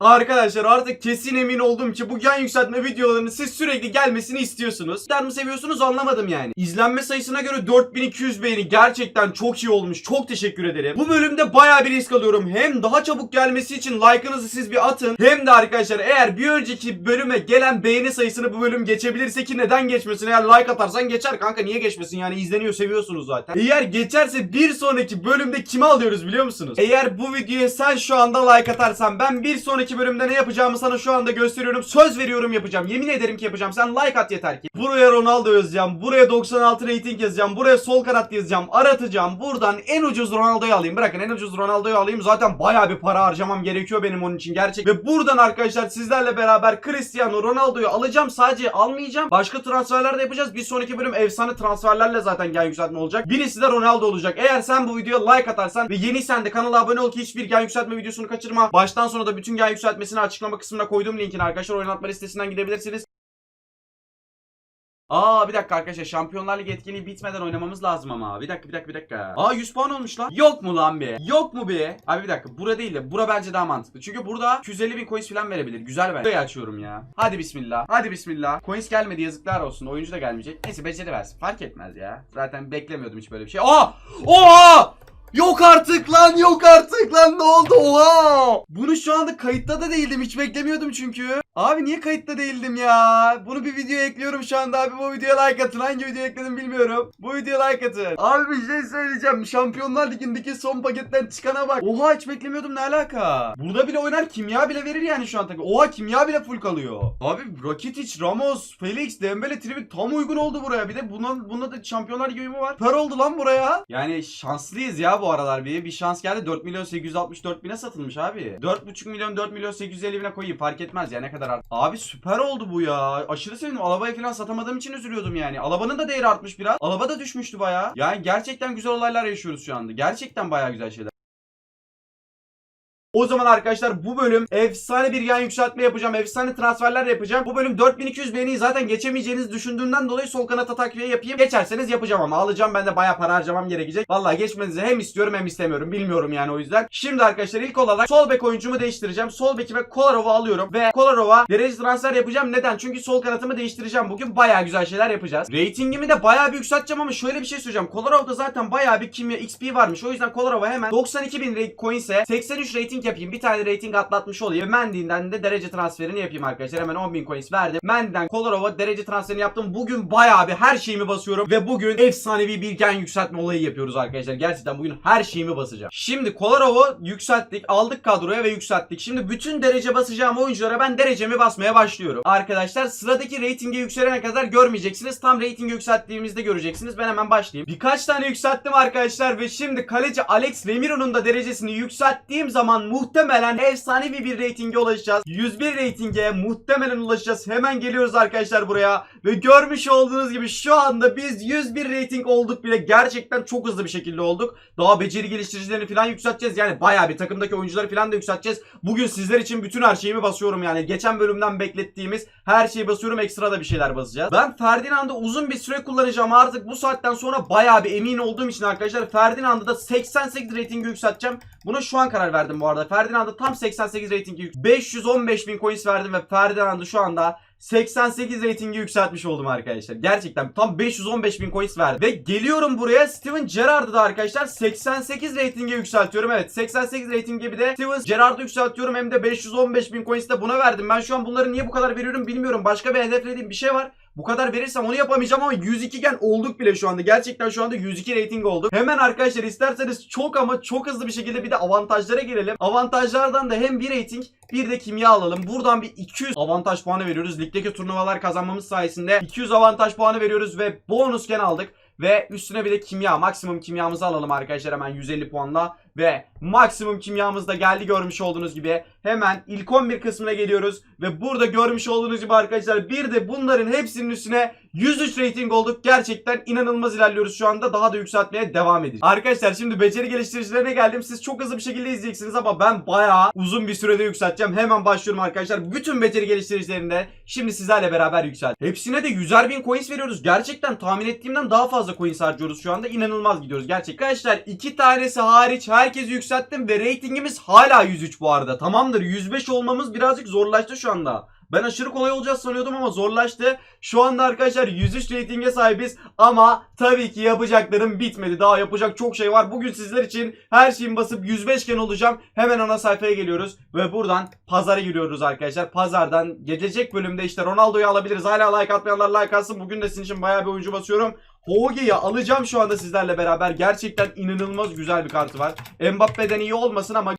Arkadaşlar artık kesin emin oldum ki bu gen yükseltme videolarının siz sürekli gelmesini istiyorsunuz. Der mi seviyorsunuz anlamadım yani. İzlenme sayısına göre 4200 beğeni gerçekten çok iyi olmuş. Çok teşekkür ederim. Bu bölümde baya bir risk alıyorum. Hem daha çabuk gelmesi için like'ınızı siz bir atın. Hem de arkadaşlar eğer bir önceki bölüme gelen beğeni sayısını bu bölüm geçebilirse ki neden geçmesin? Eğer like atarsan geçer kanka niye geçmesin yani izleniyor seviyorsunuz zaten. Eğer geçerse bir sonraki bölümde kimi alıyoruz biliyor musunuz? Eğer bu videoya sen şu anda like atarsan ben bir sonraki bölümde ne yapacağımı sana şu anda gösteriyorum. Söz veriyorum yapacağım. Yemin ederim ki yapacağım. Sen like at yeter ki. Buraya Ronaldo yazacağım. Buraya 96 rating yazacağım. Buraya sol kanat yazacağım. Aratacağım. Buradan en ucuz Ronaldo'yu alayım. Bırakın en ucuz Ronaldo'yu alayım. Zaten baya bir para harcamam gerekiyor benim onun için gerçek. Ve buradan arkadaşlar sizlerle beraber Cristiano Ronaldo'yu alacağım. Sadece almayacağım. Başka transferler de yapacağız. Bir sonraki bölüm efsane transferlerle zaten gen yükseltme olacak. Birisi de Ronaldo olacak. Eğer sen bu videoya like atarsan ve yeniysen de kanala abone ol ki hiçbir gen yükseltme videosunu kaçırma. Baştan sona da bütün gen yükseltmesini açıklama kısmına koyduğum linkini arkadaşlar oynatma listesinden gidebilirsiniz. Aa bir dakika arkadaşlar Şampiyonlar Ligi etkinliği bitmeden oynamamız lazım ama. Bir dakika bir dakika bir dakika. Aa 100 puan olmuş lan. Yok mu lan be? Yok mu be? Abi bir dakika bura değil de bura bence daha mantıklı. Çünkü burada 250 bin coins falan verebilir. Güzel ben. Burayı açıyorum ya. Hadi bismillah. Hadi bismillah. Coins gelmedi yazıklar olsun. Oyuncu da gelmeyecek. Neyse beceri versin. Fark etmez ya. Zaten beklemiyordum hiç böyle bir şey. Aa! Oha! Yok artık lan yok artık lan ne oldu? Oha! Bunu şu anda kayıtta da değildim hiç beklemiyordum çünkü Abi niye kayıtta değildim ya? Bunu bir videoya ekliyorum şu anda abi. Bu videoya like atın. Hangi videoya ekledim bilmiyorum. Bu videoya like atın. Abi bir şey söyleyeceğim. Şampiyonlar Ligi'ndeki son paketten çıkana bak. Oha hiç beklemiyordum. Ne alaka? Burada bile oynar kimya bile verir yani şu an tabii Oha kimya bile full kalıyor. Abi Rakitic, Ramos, Felix, Dembele, Trivi tam uygun oldu buraya. Bir de buna, bunda da Şampiyonlar Ligi uyumu var. Per oldu lan buraya. Yani şanslıyız ya bu aralar bir. Bir şans geldi. 4 milyon 864 bine satılmış abi. 4,5 milyon 4 milyon 850 bine koyayım. Fark etmez ya. Ne kadar art. Abi süper oldu bu ya. Aşırı sevindim. Alabayı falan satamadığım için üzülüyordum yani. Alabanın da değeri artmış biraz. Alaba da düşmüştü baya. Yani gerçekten güzel olaylar yaşıyoruz şu anda. Gerçekten baya güzel şeyler. O zaman arkadaşlar bu bölüm efsane bir yan yükseltme yapacağım. Efsane transferler yapacağım. Bu bölüm 4200 beğeniyi zaten geçemeyeceğinizi düşündüğümden dolayı sol kanata takviye yapayım. Geçerseniz yapacağım ama alacağım ben de baya para harcamam gerekecek. Vallahi geçmenizi hem istiyorum hem istemiyorum. Bilmiyorum yani o yüzden. Şimdi arkadaşlar ilk olarak sol bek oyuncumu değiştireceğim. Sol bekime Kolarov'u alıyorum ve Kolarov'a derece transfer yapacağım. Neden? Çünkü sol kanatımı değiştireceğim. Bugün baya güzel şeyler yapacağız. Ratingimi de baya bir yükselteceğim ama şöyle bir şey söyleyeceğim. Kolarov'da zaten baya bir kimya XP varmış. O yüzden Kolarov'a hemen 92.000 coins'e 83 rating yapayım. Bir tane rating atlatmış olayım. Mendy'den de derece transferini yapayım arkadaşlar. Hemen 10.000 coins verdim. Mendy'den Kolarov'a derece transferini yaptım. Bugün bayağı bir her şeyimi basıyorum. Ve bugün efsanevi bir gen yükseltme olayı yapıyoruz arkadaşlar. Gerçekten bugün her şeyimi basacağım. Şimdi Kolarov'u yükselttik. Aldık kadroya ve yükselttik. Şimdi bütün derece basacağım oyunculara ben derecemi basmaya başlıyorum. Arkadaşlar sıradaki ratinge yükselene kadar görmeyeceksiniz. Tam ratingi yükselttiğimizde göreceksiniz. Ben hemen başlayayım. Birkaç tane yükselttim arkadaşlar ve şimdi kaleci Alex Remiro'nun da derecesini yükselttiğim zaman muhtemelen efsanevi bir ratinge ulaşacağız. 101 ratinge muhtemelen ulaşacağız. Hemen geliyoruz arkadaşlar buraya ve görmüş olduğunuz gibi şu anda biz 101 rating olduk bile. Gerçekten çok hızlı bir şekilde olduk. Daha beceri geliştiricilerini falan yükselteceğiz. Yani bayağı bir takımdaki oyuncuları falan da yükselteceğiz. Bugün sizler için bütün her şeyimi basıyorum yani. Geçen bölümden beklettiğimiz her şeyi basıyorum. Ekstra da bir şeyler basacağız. Ben Ferdinand'ı uzun bir süre kullanacağım. Artık bu saatten sonra bayağı bir emin olduğum için arkadaşlar Ferdinand'ı da 88 ratingi yükselteceğim. Buna şu an karar verdim bu arada. Ferdinand'ı tam 88 ratingi yük- 515 bin coins verdim ve Ferdinand'ı şu anda 88 ratingi yükseltmiş oldum arkadaşlar. Gerçekten tam 515 bin coins verdi. Ve geliyorum buraya Steven Gerrard'ı da arkadaşlar 88 ratinge yükseltiyorum. Evet 88 ratinge bir de Steven Gerrard'ı yükseltiyorum. Hem de 515 bin coins de buna verdim. Ben şu an bunları niye bu kadar veriyorum bilmiyorum. Başka bir hedeflediğim bir şey var. Bu kadar verirsem onu yapamayacağım ama 102 gen olduk bile şu anda. Gerçekten şu anda 102 rating olduk. Hemen arkadaşlar isterseniz çok ama çok hızlı bir şekilde bir de avantajlara girelim. Avantajlardan da hem bir rating bir de kimya alalım. Buradan bir 200 avantaj puanı veriyoruz. Ligdeki turnuvalar kazanmamız sayesinde 200 avantaj puanı veriyoruz ve bonus gen aldık. Ve üstüne bir de kimya maksimum kimyamızı alalım arkadaşlar hemen 150 puanla. Ve maksimum kimyamız da geldi görmüş olduğunuz gibi. Hemen ilk 11 kısmına geliyoruz. Ve burada görmüş olduğunuz gibi arkadaşlar bir de bunların hepsinin üstüne 103 rating olduk. Gerçekten inanılmaz ilerliyoruz şu anda. Daha da yükseltmeye devam edeceğiz. Arkadaşlar şimdi beceri geliştiricilerine geldim. Siz çok hızlı bir şekilde izleyeceksiniz ama ben bayağı uzun bir sürede yükselteceğim. Hemen başlıyorum arkadaşlar. Bütün beceri geliştiricilerinde şimdi sizlerle beraber yükselt. Hepsine de 100'er bin coins veriyoruz. Gerçekten tahmin ettiğimden daha fazla coins harcıyoruz şu anda. İnanılmaz gidiyoruz gerçekten. Arkadaşlar iki tanesi hariç her herkesi yükselttim ve reytingimiz hala 103 bu arada. Tamamdır 105 olmamız birazcık zorlaştı şu anda. Ben aşırı kolay olacağız sanıyordum ama zorlaştı. Şu anda arkadaşlar 103 reytinge sahibiz ama tabii ki yapacaklarım bitmedi. Daha yapacak çok şey var. Bugün sizler için her şeyin basıp 105 gen olacağım. Hemen ana sayfaya geliyoruz ve buradan pazara giriyoruz arkadaşlar. Pazardan gelecek bölümde işte Ronaldo'yu alabiliriz. Hala like atmayanlar like atsın. Bugün de sizin için bayağı bir oyuncu basıyorum. Hoge'yi alacağım şu anda sizlerle beraber. Gerçekten inanılmaz güzel bir kartı var. Mbappe'den iyi olmasın ama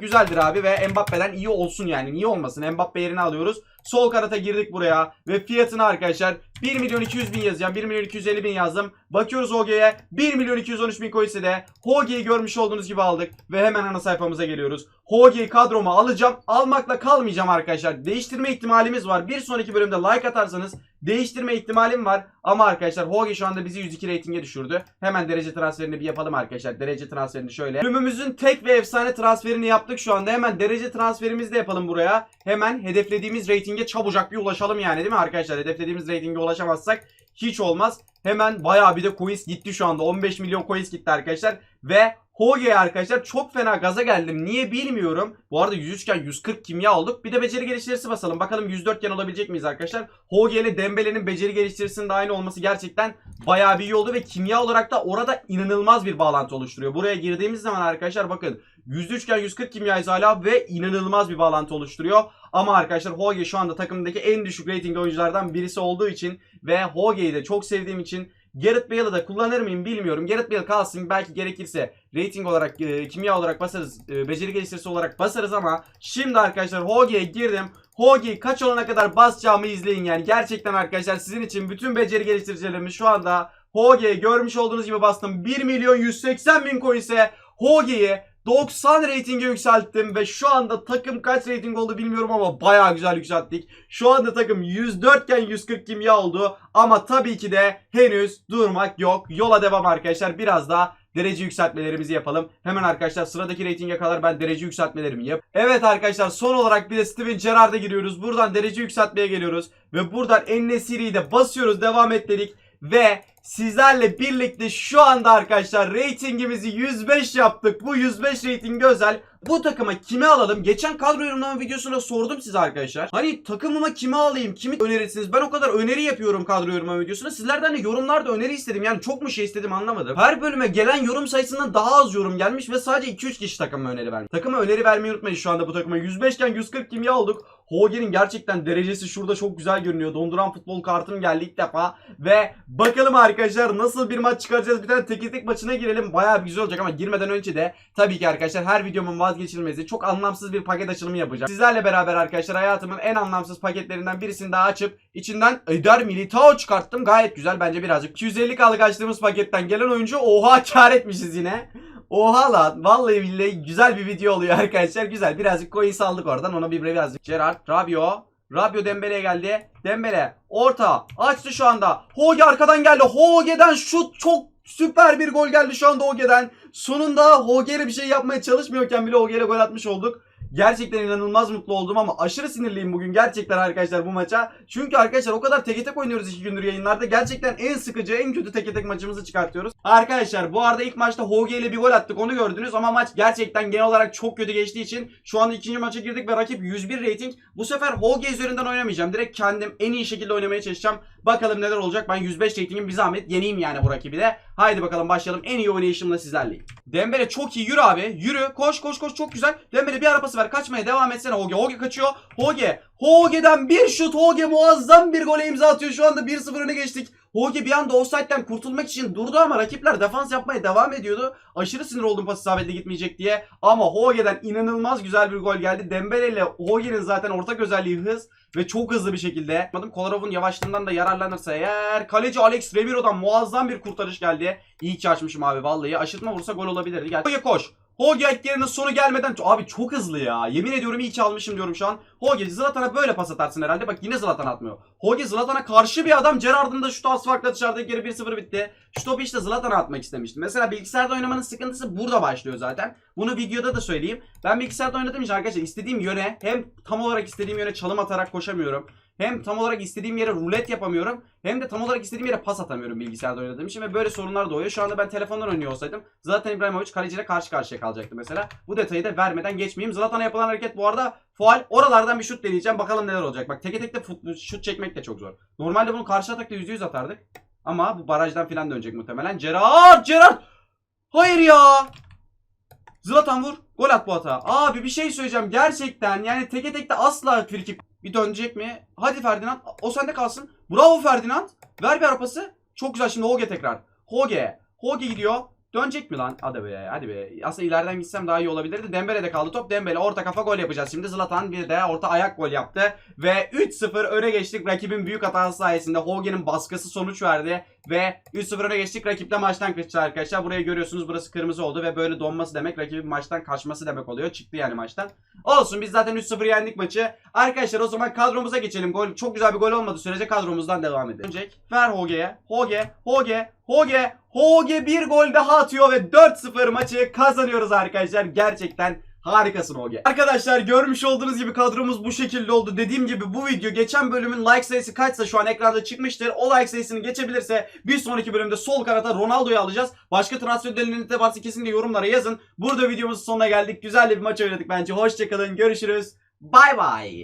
güzeldir abi ve Mbappe'den iyi olsun yani. Niye olmasın? Mbappe yerine alıyoruz. Sol kanata girdik buraya ve fiyatını arkadaşlar 1 milyon 200 bin yazacağım. 1 milyon 250 bin yazdım. Bakıyoruz Hoge'ye. 1 milyon 213 bin coins'e de Hoge'yi görmüş olduğunuz gibi aldık ve hemen ana sayfamıza geliyoruz. Hoge'yi kadroma alacağım. Almakla kalmayacağım arkadaşlar. Değiştirme ihtimalimiz var. Bir sonraki bölümde like atarsanız değiştirme ihtimalim var. Ama arkadaşlar Hoge şu anda bizi 102 reytinge düşürdü. Hemen derece transferini bir yapalım arkadaşlar. Derece transferini şöyle. Bölümümüzün tek ve efsane transferini yaptık şu anda. Hemen derece transferimizi de yapalım buraya. Hemen hedeflediğimiz reytinge çabucak bir ulaşalım yani değil mi arkadaşlar? Hedeflediğimiz reytinge ulaşamazsak hiç olmaz. Hemen bayağı bir de coins gitti şu anda. 15 milyon coins gitti arkadaşlar. Ve Hoge'ye arkadaşlar çok fena gaza geldim. Niye bilmiyorum. Bu arada 103 iken 140 kimya olduk. Bir de beceri geliştirisi basalım. Bakalım 104 iken olabilecek miyiz arkadaşlar? Hoge ile Dembele'nin beceri geliştirisinin de aynı olması gerçekten bayağı bir iyi oldu. Ve kimya olarak da orada inanılmaz bir bağlantı oluşturuyor. Buraya girdiğimiz zaman arkadaşlar bakın 103 iken 140 kimyayız hala ve inanılmaz bir bağlantı oluşturuyor. Ama arkadaşlar Hoge şu anda takımdaki en düşük rating oyunculardan birisi olduğu için ve Hoge'yi de çok sevdiğim için Gareth Bale'ı da kullanır mıyım bilmiyorum. Gareth Bale kalsın belki gerekirse rating olarak, e, kimya olarak basarız, e, beceri geliştirisi olarak basarız ama şimdi arkadaşlar Hoge'ye girdim. Hoge'yi kaç olana kadar basacağımı izleyin yani. Gerçekten arkadaşlar sizin için bütün beceri geliştiricilerimi şu anda Hoge'ye görmüş olduğunuz gibi bastım. 1 milyon 180 bin coins'e Hoge'yi 90 reytinge yükselttim ve şu anda takım kaç reyting oldu bilmiyorum ama bayağı güzel yükselttik. Şu anda takım 104 iken 140 kimya oldu ama tabii ki de henüz durmak yok. Yola devam arkadaşlar. Biraz daha derece yükseltmelerimizi yapalım. Hemen arkadaşlar sıradaki reytinge kadar ben derece yükseltmelerimi yap. Evet arkadaşlar son olarak bir de Steven Gerrard'a giriyoruz. Buradan derece yükseltmeye geliyoruz. Ve buradan Ennesiri'yi de basıyoruz. Devam et dedik. Ve sizlerle birlikte şu anda arkadaşlar reytingimizi 105 yaptık. Bu 105 reytingi özel. Bu takıma kimi alalım? Geçen kadro yorumlama videosunda sordum size arkadaşlar. Hani takımıma kimi alayım? Kimi önerirsiniz? Ben o kadar öneri yapıyorum kadro yorumlama videosunda. Sizlerden de yorumlarda öneri istedim. Yani çok mu şey istedim anlamadım. Her bölüme gelen yorum sayısından daha az yorum gelmiş ve sadece 2-3 kişi takıma öneri vermiş. Takıma öneri vermeyi unutmayın şu anda bu takıma. 105 iken 140 kimya olduk. Hoger'in gerçekten derecesi şurada çok güzel görünüyor. Donduran futbol kartım geldi ilk defa. Ve bakalım arkadaşlar nasıl bir maç çıkaracağız. Bir tane tek tek maçına girelim. Bayağı bir güzel olacak ama girmeden önce de tabii ki arkadaşlar her videomun vazgeçilmezi çok anlamsız bir paket açılımı yapacağım. Sizlerle beraber arkadaşlar hayatımın en anlamsız paketlerinden birisini daha açıp içinden Eder Militao çıkarttım. Gayet güzel bence birazcık. 250 kalık açtığımız paketten gelen oyuncu oha kar etmişiz yine. Oha lan. Vallahi billahi güzel bir video oluyor arkadaşlar. Güzel. Birazcık coins aldık oradan. Ona bir birazcık. Gerard, Rabio. Rabio Dembele'ye geldi. Dembele. Orta. Açtı şu anda. Hoge arkadan geldi. Hoge'den şut çok süper bir gol geldi şu anda Hoge'den. Sonunda Hoge'yle bir şey yapmaya çalışmıyorken bile Hoge'yle gol atmış olduk. Gerçekten inanılmaz mutlu oldum ama aşırı sinirliyim bugün gerçekten arkadaşlar bu maça. Çünkü arkadaşlar o kadar teke tek oynuyoruz iki gündür yayınlarda. Gerçekten en sıkıcı, en kötü teke tek maçımızı çıkartıyoruz. Arkadaşlar bu arada ilk maçta Hoge ile bir gol attık onu gördünüz ama maç gerçekten genel olarak çok kötü geçtiği için şu anda ikinci maça girdik ve rakip 101 rating. Bu sefer Hoge üzerinden oynamayacağım. Direkt kendim en iyi şekilde oynamaya çalışacağım. Bakalım neler olacak. Ben 105 ratingim bir zahmet yeneyim yani bu rakibi de. Haydi bakalım başlayalım. En iyi oynayışımla sizlerleyim. Dembele çok iyi. Yürü abi. Yürü. Koş koş koş. Çok güzel. Dembele bir arabası ver. Kaçmaya devam etsene Hoge. Hoge kaçıyor. Hoge. Hoge'den bir şut. Hoge muazzam bir gole imza atıyor. Şu anda 1-0 öne geçtik. Hoge bir anda offside'den kurtulmak için durdu ama rakipler defans yapmaya devam ediyordu. Aşırı sinir oldum pas isabetli gitmeyecek diye. Ama Hoge'den inanılmaz güzel bir gol geldi. Dembele ile Hoge'nin zaten ortak özelliği hız ve çok hızlı bir şekilde. Kolarov'un yavaşlığından da yararlanırsa eğer kaleci Alex Remiro'dan muazzam bir kurtarış geldi. İyi ki açmışım abi vallahi. Aşırtma vursa gol olabilirdi. Gel. Hoge koş. Hoge yerinin sonu gelmeden abi çok hızlı ya. Yemin ediyorum iyi ki almışım diyorum şu an. Hoge Zlatan'a böyle pas atarsın herhalde. Bak yine Zlatan atmıyor. Hoge Zlatan'a karşı bir adam. Gerard'ın da şutu az farkla dışarıdaki geri 1-0 bitti. Şu topu işte Zlatan'a atmak istemiştim. Mesela bilgisayarda oynamanın sıkıntısı burada başlıyor zaten. Bunu videoda da söyleyeyim. Ben bilgisayarda oynadığım için arkadaşlar istediğim yöne hem tam olarak istediğim yöne çalım atarak koşamıyorum. Hem tam olarak istediğim yere rulet yapamıyorum. Hem de tam olarak istediğim yere pas atamıyorum bilgisayarda oynadığım için ve böyle sorunlar doğuyor. Şu anda ben telefondan oynuyor olsaydım Zlatan İbrahimovic kaleciyle karşı karşıya kalacaktı mesela. Bu detayı da vermeden geçmeyeyim. Zlatan'a yapılan hareket bu arada faal. Oralardan bir şut deneyeceğim. Bakalım neler olacak. Bak teke tek şut çekmek de çok zor. Normalde bunu karşı atakta %100 atardık. Ama bu barajdan falan dönecek muhtemelen. Gerard! Gerard! Hayır ya! Zlatan vur. Gol at bu hata. Abi bir şey söyleyeceğim. Gerçekten yani teke tekte asla frikik bir dönecek mi? Hadi Ferdinand. O sende kalsın. Bravo Ferdinand. Ver bir arapası. Çok güzel şimdi Hoge tekrar. Hoge. Hoge gidiyor. Dönecek mi lan? Hadi be hadi be. Aslında ileriden gitsem daha iyi olabilirdi. Dembele'de kaldı top. Dembele orta kafa gol yapacağız. Şimdi Zlatan bir de orta ayak gol yaptı. Ve 3-0 öne geçtik. Rakibin büyük hatası sayesinde Hoge'nin baskısı sonuç verdi. Ve 3-0 öne geçtik. Rakip de maçtan kaçtı arkadaşlar. Burayı görüyorsunuz. Burası kırmızı oldu ve böyle donması demek rakibin maçtan kaçması demek oluyor. Çıktı yani maçtan. Olsun biz zaten 3-0 yendik maçı. Arkadaşlar o zaman kadromuza geçelim. Gol çok güzel bir gol olmadı sürece kadromuzdan devam edelim. Dönecek. Ver Hoge'ye. Hoge, Hoge, Hoge, Hoge bir gol daha atıyor ve 4-0 maçı kazanıyoruz arkadaşlar. Gerçekten Harikasın Oge. Arkadaşlar görmüş olduğunuz gibi kadromuz bu şekilde oldu. Dediğim gibi bu video geçen bölümün like sayısı kaçsa şu an ekranda çıkmıştır. O like sayısını geçebilirse bir sonraki bölümde sol kanata Ronaldo'yu alacağız. Başka transfer ödüllerinin de varsa kesinlikle yorumlara yazın. Burada videomuzun sonuna geldik. Güzel bir maç oynadık bence. Hoşçakalın. Görüşürüz. Bay bay.